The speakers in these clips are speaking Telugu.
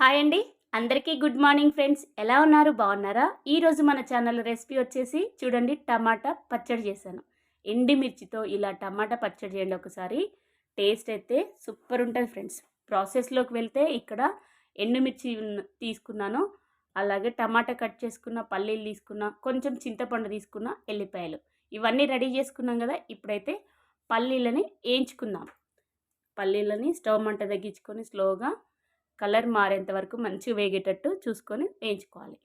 హాయ్ అండి. అందరికీ గుడ్ మార్నింగ్ ఫ్రెండ్స్. ఎలా ఉన్నారు? బాగున్నారా? ఈరోజు మన ఛానల్ రెసిపీ వచ్చేసి చూడండి టమాటా పచ్చడి చేశాను. ఎండిమిర్చితో ఇలా టమాటా పచ్చడి చేయండి ఒకసారి. టేస్ట్ అయితే సూపర్ ఉంటుంది ఫ్రెండ్స్. ప్రాసెస్లోకి వెళ్తే ఇక్కడ ఎండుమిర్చి తీసుకున్నాను. అలాగే టమాటా కట్ చేసుకున్న పల్లీలు తీసుకున్న కొంచెం చింతపండు తీసుకున్న ఎల్లిపాయలు. ఇవన్నీ రెడీ చేసుకున్నాం కదా ఇప్పుడైతే పల్లీలని వేయించుకుందాం పల్లీలని స్టవ్ మంట తగ్గించుకొని స్లోగా కలర్ మారేంత వరకు మంచిగా వేగేటట్టు చూసుకొని వేయించుకోవాలి.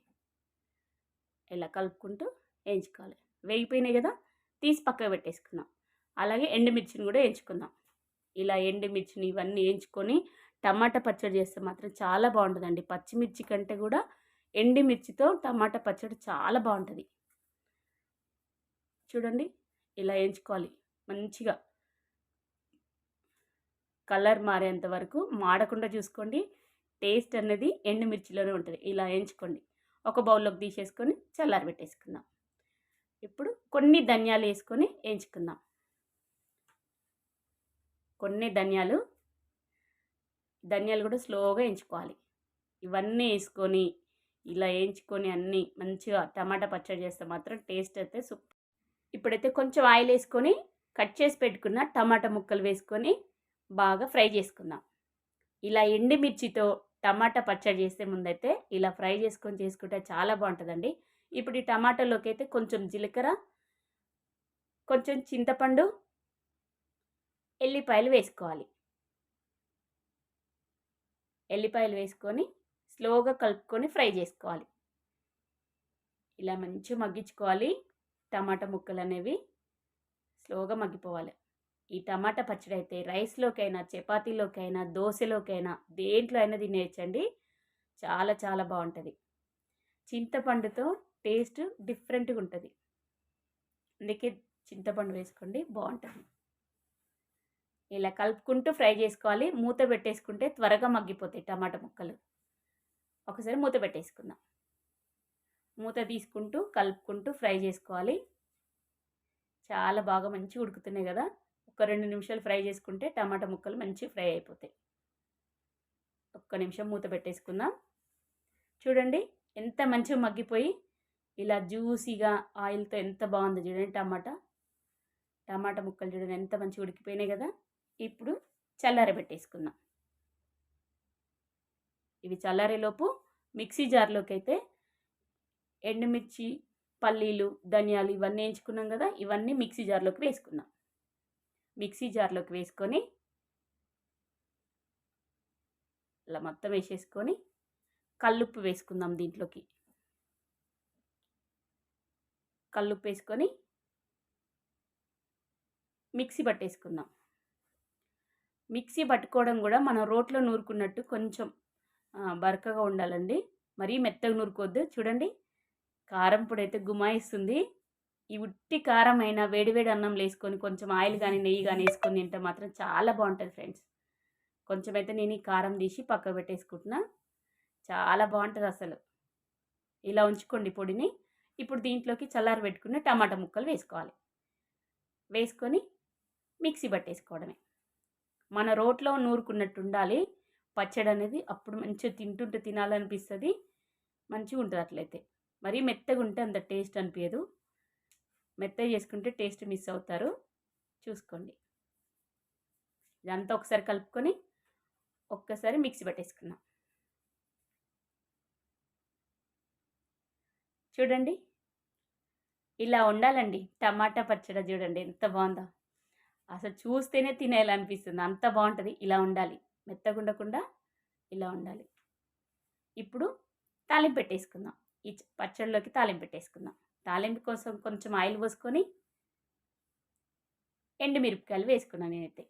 ఇలా కలుపుకుంటూ వేయించుకోవాలి. వేగిపోయినాయి కదా తీసి పక్కకు పెట్టేసుకుందాం. అలాగే ఎండుమిర్చిని కూడా వేయించుకుందాం. ఇలా ఎండుమిర్చిని ఇవన్నీ వేయించుకొని టమాటా పచ్చడి చేస్తే మాత్రం చాలా బాగుంటుందండి. పచ్చిమిర్చి కంటే కూడా ఎండుమిర్చితో టమాటా పచ్చడి చాలా బాగుంటుంది. చూడండి ఇలా వేయించుకోవాలి. మంచిగా. కలర్ మారేంత వరకు మాడకుండా చూసుకోండి. టేస్ట్ అనేది ఎండుమిర్చిలోనే ఉంటుంది. ఇలా వేయించుకోండి ఒక బౌల్లోకి తీసేసుకొని చల్లారి పెట్టేసుకుందాం. ఇప్పుడు కొన్ని ధనియాలు వేసుకొని వేయించుకుందాం కొన్ని ధనియాలు ధనియాలు కూడా స్లోగా వేయించుకోవాలి ఇవన్నీ వేసుకొని ఇలా వేయించుకొని అన్నీ మంచిగా టమాటా పచ్చడి చేస్తే మాత్రం టేస్ట్ అయితే సూపర్ ఇప్పుడైతే కొంచెం ఆయిల్ వేసుకొని కట్ చేసి పెట్టుకున్న టమాటా ముక్కలు వేసుకొని బాగా ఫ్రై చేసుకుందాం. ఇలా ఎండుమిర్చితో టమాటా పచ్చడి చేసే ముందైతే ఇలా ఫ్రై చేసుకొని చేసుకుంటే చాలా బాగుంటుందండి. ఇప్పుడు ఈ టమాటాలోకి అయితే కొంచెం జీలకర్ర కొంచెం చింతపండు ఎల్లిపాయలు వేసుకోవాలి. ఎల్లిపాయలు వేసుకొని స్లోగా కలుపుకొని ఫ్రై చేసుకోవాలి. ఇలా మంచిగా మగ్గించుకోవాలి. టమాటా ముక్కలు అనేవి స్లోగా మగ్గిపోవాలి. ఈ టమాటా పచ్చడి అయితే రైస్లోకైనా చపాతీలోకైనా దోశలోకైనా దేంట్లో అయినా తినేయచ్చండి. చాలా చాలా బాగుంటుంది. చింతపండుతో టేస్ట్ డిఫరెంట్గా ఉంటుంది. అందుకే చింతపండు వేసుకోండి బాగుంటుంది. ఇలా కలుపుకుంటూ ఫ్రై చేసుకోవాలి. మూత పెట్టేసుకుంటే త్వరగా మగ్గిపోతాయి టమాటా ముక్కలు. ఒకసారి మూత పెట్టేసుకుందాం. మూత తీసుకుంటూ కలుపుకుంటూ ఫ్రై చేసుకోవాలి. చాలా బాగా మంచిగా ఉడుకుతున్నాయి కదా. ఒక రెండు నిమిషాలు ఫ్రై చేసుకుంటే టమాటా ముక్కలు మంచి ఫ్రై అయిపోతాయి. ఒక్క నిమిషం మూత పెట్టేసుకుందాం. చూడండి ఎంత మంచిగా మగ్గిపోయి ఇలా జ్యూసీగా ఆయిల్తో ఎంత బాగుందో చూడండి టమాటా. టమాటా ముక్కలు చూడండి ఎంత మంచిగా ఉడికిపోయినాయి కదా. ఇప్పుడు చల్లారబెట్టేసుకుందాం ఇవి చల్లారేలోపు మిక్సీ జార్లోకి అయితే ఎండుమిర్చి పల్లీలు ధనియాలు ఇవన్నీ వేయించుకున్నాం కదా ఇవన్నీ మిక్సీ జార్లోకి వేసుకుందాం. మిక్సీ జార్లోకి వేసుకొని ఇలా మొత్తం వేసేసుకొని కల్లుప్పు వేసుకుందాం దీంట్లోకి. కల్లుప్పు వేసుకొని మిక్సీ పట్టేసుకుందాం. మిక్సీ పట్టుకోవడం కూడా మనం రోట్లో నూరుకున్నట్టు కొంచెం బరకగా ఉండాలండి. మరీ మెత్తగా నూరుకోవద్దు. చూడండి కారం పొడి అయితే గుమాయిస్తుంది. ఈ ఉట్టి కారం అయినా వేడివేడి అన్నం వేసుకొని కొంచెం ఆయిల్ కానీ నెయ్యి కానీ వేసుకొని తింటే మాత్రం చాలా బాగుంటుంది ఫ్రెండ్స్. కొంచెం అయితే నేను ఈ కారం తీసి పక్క పెట్టేసుకుంటున్నా. చాలా బాగుంటుంది అసలు. ఇలా ఉంచుకోండి పొడిని. ఇప్పుడు దీంట్లోకి చల్లారి పెట్టుకున్న టమాటా ముక్కలు వేసుకోవాలి. వేసుకొని మిక్సీ పట్టేసుకోవడమే. మన రోట్లో నూరుకున్నట్టు ఉండాలి. పచ్చడి అనేది అప్పుడు మంచిగా తింటుంటే తినాలనిపిస్తుంది. మంచిగా ఉంటుంది అట్లయితే. మరీ మెత్తగా ఉంటే అంత టేస్ట్ అనిపించదు మెత్తగా చేసుకుంటే టేస్ట్ మిస్ అవుతారు. చూసుకోండి. ఇదంతా ఒకసారి కలుపుకొని ఒక్కసారి మిక్సీ పట్టేసుకున్నాం చూడండి. ఇలా ఉండాలండి. టమాటా పచ్చడి చూడండి ఎంత బాగుందో. అసలు చూస్తేనే తినేయాలనిపిస్తుంది. అంత బాగుంటుంది. ఇలా ఉండాలి. మెత్తగా ఉండకుండా ఇలా ఉండాలి. ఇప్పుడు తాలింపు పెట్టేసుకుందాం. ఈ పచ్చడిలోకి తాలింపు పెట్టేసుకుందాం. తాలింపు కోసం కొంచెం ఆయిల్ పోసుకొని ఎండుమిరపకాయలు వేసుకున్నాను నేనైతే.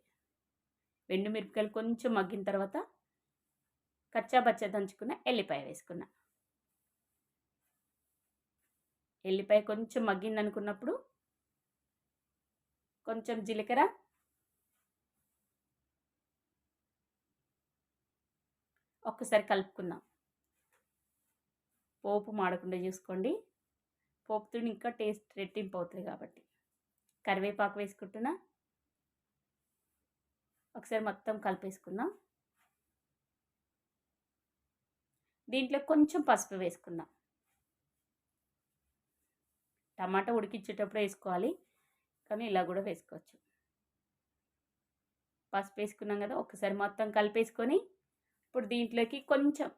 ఎండుమిరపకాయలు కొంచెం మగ్గిన తర్వాత కచ్చా పచ్చ దంచుకున్న ఎల్లిపాయ వేసుకున్నా. ఎల్లిపాయ కొంచెం మగ్గింది అనుకున్నప్పుడు కొంచెం జీలకర్ర ఒక్కసారి కలుపుకుందాం. పోపు మాడకుండా చూసుకోండి. పోపుతో ఇంకా టేస్ట్ రెట్టింపు అవుతుంది కాబట్టి. కరివేపాకు వేసుకుంటున్నా. ఒకసారి మొత్తం కలిపేసుకుందాం. దీంట్లో కొంచెం పసుపు వేసుకుందాం. టమాటా ఉడికించేటప్పుడు వేసుకోవాలి. కానీ ఇలా కూడా వేసుకోవచ్చు. పసుపు వేసుకున్నాం కదా ఒకసారి మొత్తం కలిపేసుకొని ఇప్పుడు దీంట్లోకి కొంచెం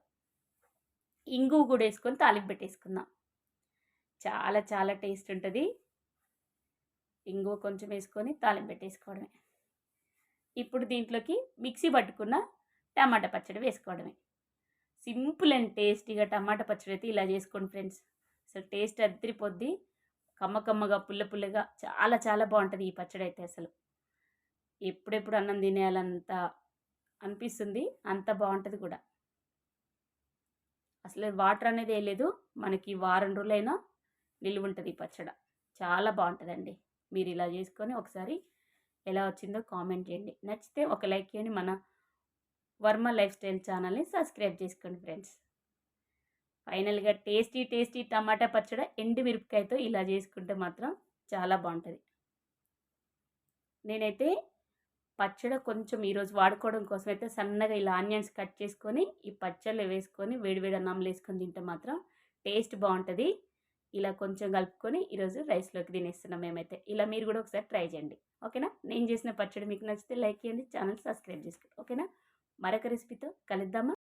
ఇంగు కూడా వేసుకొని తాలింపు పెట్టేసుకుందాం. చాలా చాలా టేస్ట్ ఉంటుంది. ఇంగువ కొంచెం వేసుకొని తాలింపు పెట్టేసుకోవడమే. ఇప్పుడు దీంట్లోకి మిక్సీ పట్టుకున్న టమాటా పచ్చడి వేసుకోవడమే. సింపుల్ అండ్ టేస్టీగా టమాటా పచ్చడి అయితే ఇలా చేసుకోండి ఫ్రెండ్స్. అసలు టేస్ట్ అద్దరిపోద్ది. కమ్మ కమ్మగా పుల్ల పుల్లగా చాలా చాలా బాగుంటుంది ఈ పచ్చడి అయితే అసలు. ఎప్పుడెప్పుడు అన్నం తినేయాలంత అనిపిస్తుంది. అంత బాగుంటుంది కూడా. అసలు వాటర్ అనేది వేయలేదు మనకి వారం రోజులైనా నిలువ ఉంటుంది ఈ పచ్చడి. చాలా బాగుంటుందండి మీరు ఇలా చేసుకొని ఒకసారి ఎలా వచ్చిందో కామెంట్ చేయండి. నచ్చితే ఒక లైక్ చేయండి. మన వర్మ లైఫ్ స్టైల్ ఛానల్ని సబ్స్క్రైబ్ చేసుకోండి ఫ్రెండ్స్. ఫైనల్గా టేస్టీ టేస్టీ టమాటా పచ్చడి ఎండు మిరపకాయతో ఇలా చేసుకుంటే మాత్రం చాలా బాగుంటుంది నేనైతే పచ్చడి కొంచెం ఈరోజు వాడుకోవడం కోసం అయితే సన్నగా ఇలా ఆనియన్స్ కట్ చేసుకొని ఈ పచ్చళ్ళు వేసుకొని వేడివేడి అన్నంలో వేసుకొని తింటే మాత్రం టేస్ట్ బాగుంటుంది ఇలా కొంచెం కలుపుకొని ఈరోజు రైస్లోకి తినేస్తున్నాం మేమైతే. ఇలా మీరు కూడా ఒకసారి ట్రై చేయండి. ఓకేనా? నేను చేసిన పచ్చడి మీకు నచ్చితే లైక్ చేయండి ఛానల్ సబ్స్క్రైబ్ చేసుకోండి. ఓకేనా? మరొక రెసిపీతో కలుద్దామా?